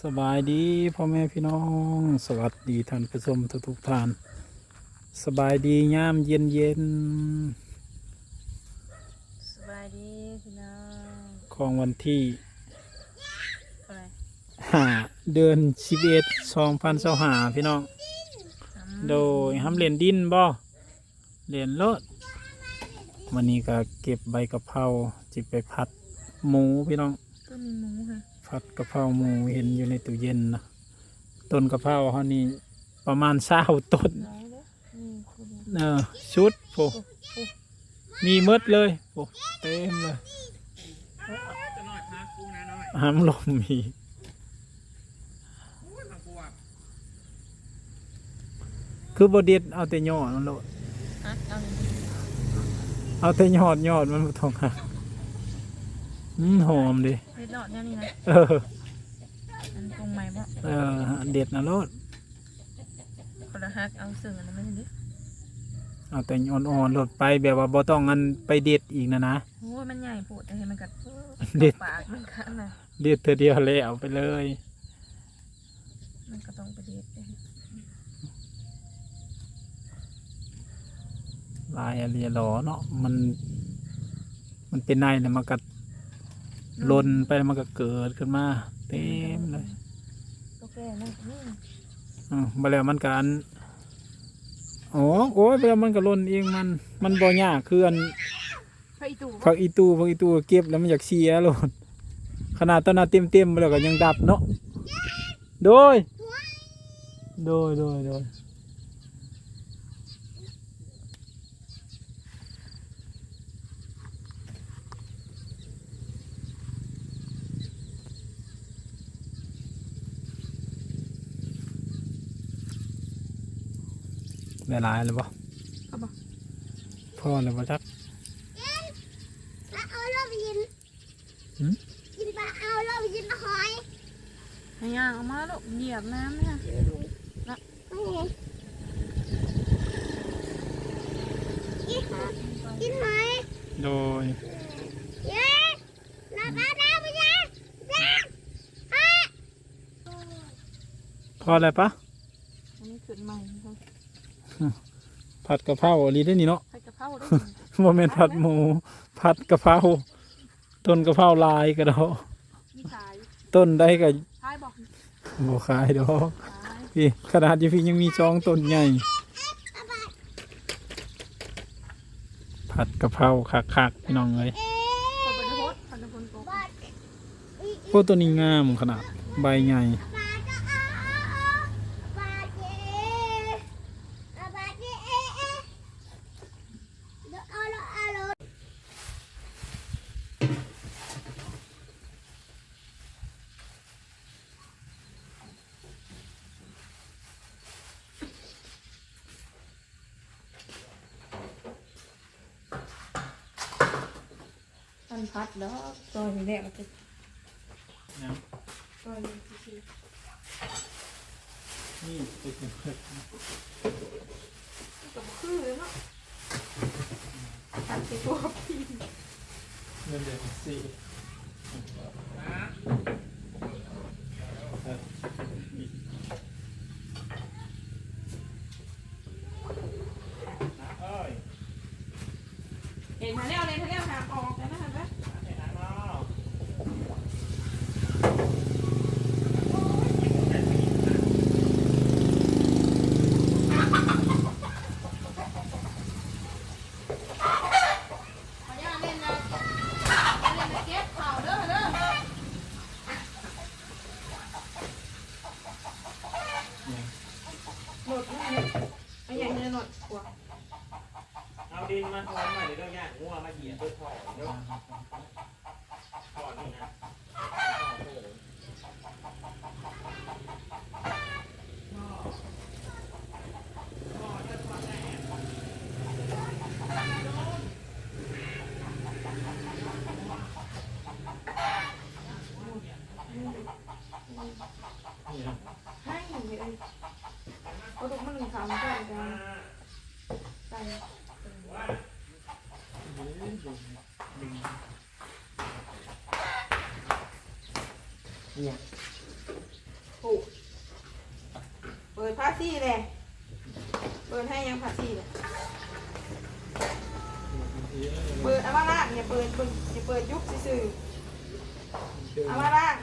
สบายดีพ่อแม่พี่น้อง สวัสดีท่านผู้ชมทุกทุกๆท่าน สบายดียามเย็นเย็นสบายดีพี่น้องๆของวันที่อะไรห้าเดือนสิบเอ็ดสองพันสหาพี่น้อง โดยห้ำเรียนดินบ่เรียนรถวันนี้ก็เก็บใบกะเพราจิไปผัดหมูพี่น้องก็มีหมูค่ะ ผัดกะเพราหมูเห็นอยู่ในตู้เย็นนะต้นกะเพราเขานี่ประมาณเศร้าต้นน้องเด้อนี่คุณเออชุดโอ้มีหมดเลยโอ้เต็มเลยห้ามลมมีคือบเด็ดเอาแต่ยอดมันโลดฮักเอาเลยเอาแต่ยอดยอดมันบ่ต้องหัก อืมหอมดิเฮ็ดหลอดเนี่ยนี่นะเอออันตรงใหม่บ่เออเด็ดนะโลดคนละฮักเอาซึ่งอันนั้นไม่เห็นดิเอาแต่อ่อนๆโลดไปแบบว่าบ่ต้องอันไปเด็ดอีกนะนะ โอ้ยมันใหญ่โปวดแต่เห็นมันกัดเด็ด ปากมันกัดนะเด็ดเธอเดียวเลยเอาไปเลย มันก็ต้องไปเด็ดเด้อลายอะไรหลอเนาะมัน มันเป็นในแล้วมันก็ ลนไปแล้วมันก็เกิดขึ้นมาเต็มเลยตัวแก่นั่นนี่อืมมาแล้วมันก็อันโอ้โอ้ยไปแล้วมันก็ลนเองมัน มันบ่ยากคืออันไปอีตู่ผักอีตูผักอีตูเก็บแล้วมันอยากเสียโลดขนาดตอนนั้นเต็มเต็มๆไปแล้วก็ยังดับเนาะโดย โดยโดยโดย ได้หลายเลยปะเอาบ่พ่อเลยปะจักปลาเอาเราไปกินหืมกินปลาเอาเราไปกินหอยให้ย่างเอามาลูกเหยียบน้ำเนี่ยไม่เห็นกินหอยกินหอยโดยเย้ลาปลาดาวไปยังยังอะพออะไรปะอันนี้ขึ้นใหม่ครับ ผัดกะเพราอันนี้ได้นี่เนาะใส่กระเพราด้วยโมเมนผัดหมู ผัดกะเพราต้นกะเพราลายกระดอกมีขายต้นได้กับขายบอกโบขายดอกขายพี่ขนาดอยี่พี่ยังมีจองต้นใหญ่ผัดกะเพราคักๆพี่น้องเลยคนไปในโพสต์คนในคนโกบอดอีกพวกตัวนี้งามขนาดใบใหญ่ ปลาก็เอาปลาเจ๊เอาปลาเจ๊เอ๊ะเอ๊ะเดี๋ยวเอาเราเอาเรา พัดแล้วซอยแดงๆจะซอยซีนี่ติดกับคือเนาะตัดไปตัวพี่เงินเดือนสี่เอ้ย เห็นทางแล้วเลยทางแล้วหามออกแล้วนะฮะ ไปหาเนาะ ขออนุญาตเล่นนะเล่นนะเก็บข่าวเด้อเด้อหมดแล้วเนี่ยไอ้ใหญ่เนี่ยหมดกว่า เอาดินมาทอนหม่เดี๋ยวเรื่องยากงัวมาเหยียบด้วยถอนเดี๋ยวถอนนี่นะให้เลยเอาดูมันหนึ่งคำก็ได้ใส่ เนี่ย ถูกเปิดผ้า ซี่เลยเปิดให้ยังผ้าซี่เลยเปิดเอามาล่างอย่าเปิดเปิดอย่าเปิดยุบซื่อเอามาล่าง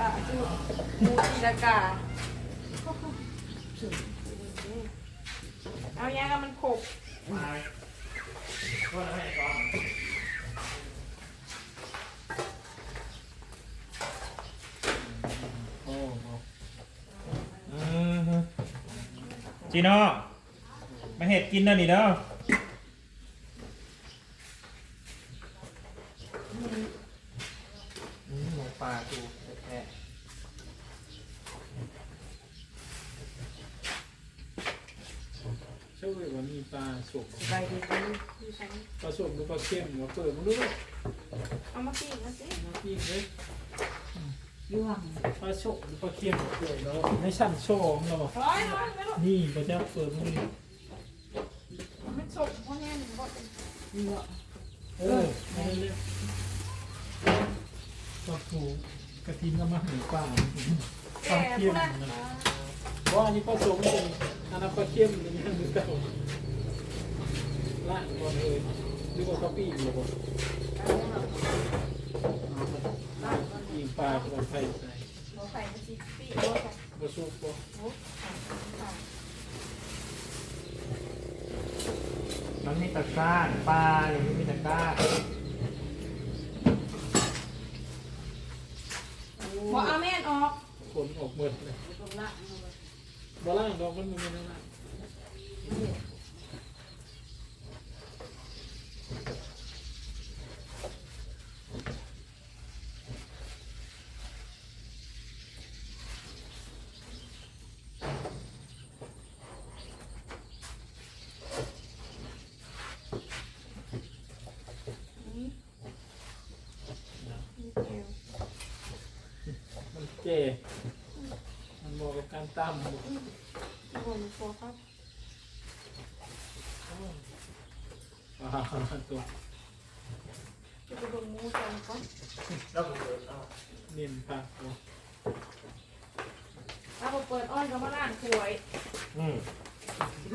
ล่างจุมูตีลากาเอายังกับมันขบ มาโทษนะแม่ก่อน โอ้โห อืมฮึ จีโน่มาเห็ดกินเด้อนี่เด้ออืมหมูป่าดูแท้ช่วยว่ามีปลาสุกไปดีไปดีไปปลาสุกหรือปลาเค็มหรือเปิดมันรู้ไหมเอามาปิ้งมาสิมาปิ้งเลย ย่วงปลาสุกหรือปลาเค็มเปิดแล้วในชั้นโชว์เราบอกร้อยร้อยไม่รู้นี่ก็จะเปิดมือมันสดเพราะแน่หนึ่งบอกเป็นเยอะเออไม่ได้เรียกปลาถูกระทิงก็มาหมูป่าปแก่ลาเค็ผู้มนั้นนะเพราะอันนี้ผสมเป็นอันนั้นปลาเค็มอันนี้คือเก่าล่างก่อนเลยหรือว่าเขาปีกหรือเปล่าปีกปลาปลาไทยใส่หัวไข่มันสิปี้หัวไข่ปลาสุกปลาหัวไข่ไข่มันมีตะกร้าปลาเนี่ยมันมีตะกร้าหัวเอาแม่นออกขนออกหมดเลยตรงละเอาไว้บ่ล่างดอกมันมีนั่นน่ะนี่ เจ๋มันบอกกับการตั้มที่หัวมันโฟครับอ่าตัวจะไปดูมูจังก่อนแล้วผมเปิดเอาเน้นปากตัวเอาไปเปิดอ้อยก็มาล่างถวยอืม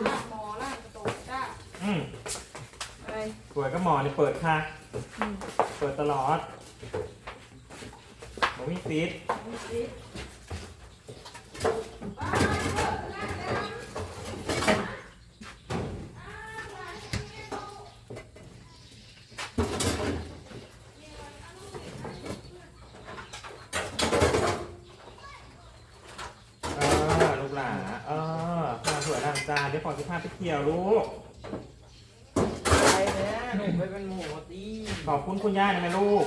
ล่างหมอล่างกระโตกจ้าอืมอะไรสวยก็หมอนี่เปิดค่ะอืมเปิดตลอดบ่ มีปิดดูสิเออลูกหลานเออพาสวยล้างจานเดี๋ยวขอสิพาไปเที่ยวลูก ไปแล้วหนูไปเป็นหมูตีขอบคุณคุณย่านะแม่ลูก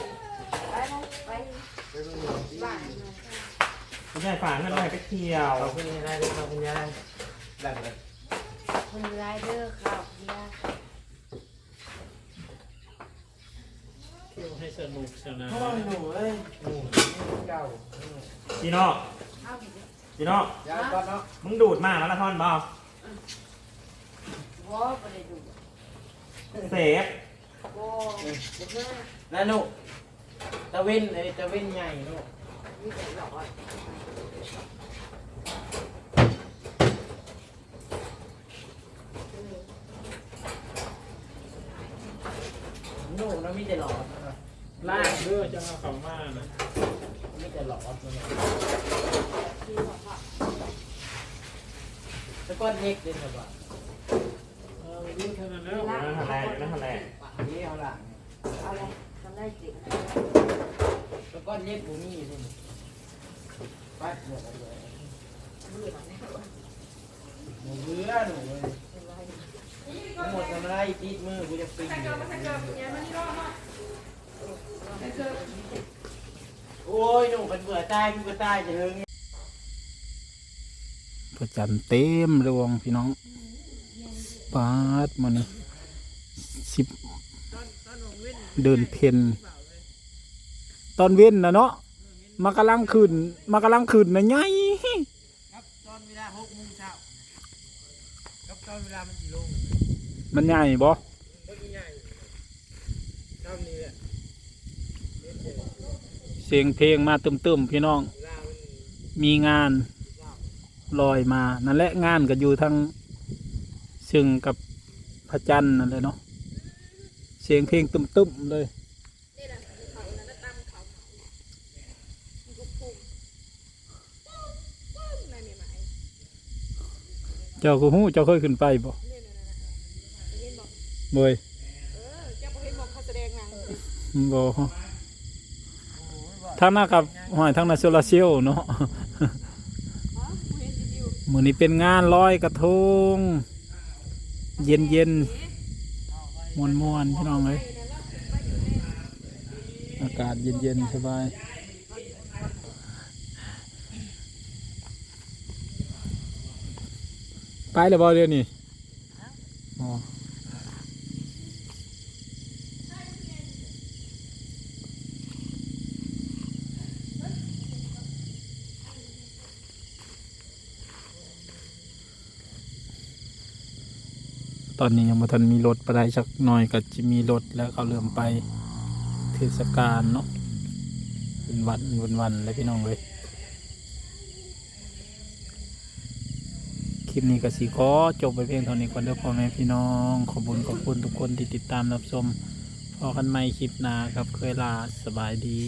ไปลงไป ไปเป็นหมูตี บ้าน คุณยายฝากเงินไว้ให้ไปเที่ยวขอบคุณยายด้วยขอบคุณยายหลังเลยคุณไรเดอร์ครับยาเที่ยวให้สนุกสนานพ่อหนูเอ้ยหมูเก่าจีโน่เอาอีกจีโน่ยายก่อนเนาะมึงดูดมากแล้วละท่อนบอวอไปเลยดูเซฟวอบุกหน้าแล้วหนูตะว้นเลยตะว้นใหญ่หนูมีแต่หลอด หนูนะมีแต่หลอดนะล่างเด้อจะเอาเขามานะมีแต่หลอดนะที่หลอดค่ะแล้วก็เล็กเลยนะบ่าเออรู้เท่านั้นแล้วนั่นทะเลนั่นทะเลนี่เอาหลังเอาเลยทำได้จริงแล้วก็เล็กบุมี่นี่ไหมดเลย หมหมูเบื่อหนูเลยหมดทำไรติดมือกูจะปีนใส่เกลือมาใส่เกลือเนี่มกลือโอ้ยหนูเป็นเบื่อตายกูก็ตายจะเฮงพระจันทร์เต็มดวงพี่น้องปาดมานี่สิบเดินเพนตอนเว้นนะเนาะ มากำลังขึ้นมากำลังขึ้นนะไงครับตอนเวลาหกโมงเช้าครับตอนเวลามันสี่โมงมันใหญ่บ่ก็ใหญ่เท่านี้แหละสียงเพลงมาตึมๆพี่น้อง มีงานลอยมา นั่นแหละงานก็อยู่ทางซึ่งกับพระจันทร์นั่นเลยเนาะ เสียงเพลงตึมๆเลย นี่นะเขาแล้วก็ตั้มเขามันก็พุ่งในใหม่ เจ้าก็หู้เจ้าเคยขึ้นไปบ่ๆนี่นะนะเห็นบอกเบยเออเจ้าบ่เห็นบอกเขาแสดงหนังเออบ่ทางหน้ากับหอยทางหน้าโซลาเซลล์เนาะบ่เห็นดิวมื้อนี้เป็นงานลอยกระทง เย็นเย็นๆมวนๆพี่น้องเลยอากาศเย็นเย็นๆสบาย ไปแล้วบ่เดี๋ยวนี้อ๋อตอนนี้ยังบ่ทันมีรถไปได้สักหน่อยก็จะมีรถแล้วเขาเริ่มไปเทศกาลเนาะเป็นวันเป็นวันเลยพี่น้องเลย คลิปนี้ก็สิขอจบไปเพียงเท่านี้ก่อนเด้อพ่อแม่พี่น้อง ขอบคุญขอบคุณทุกคนที่ติดตามรับชมพอกันใหม่คลิปหน้าครับเคยลาสบายดี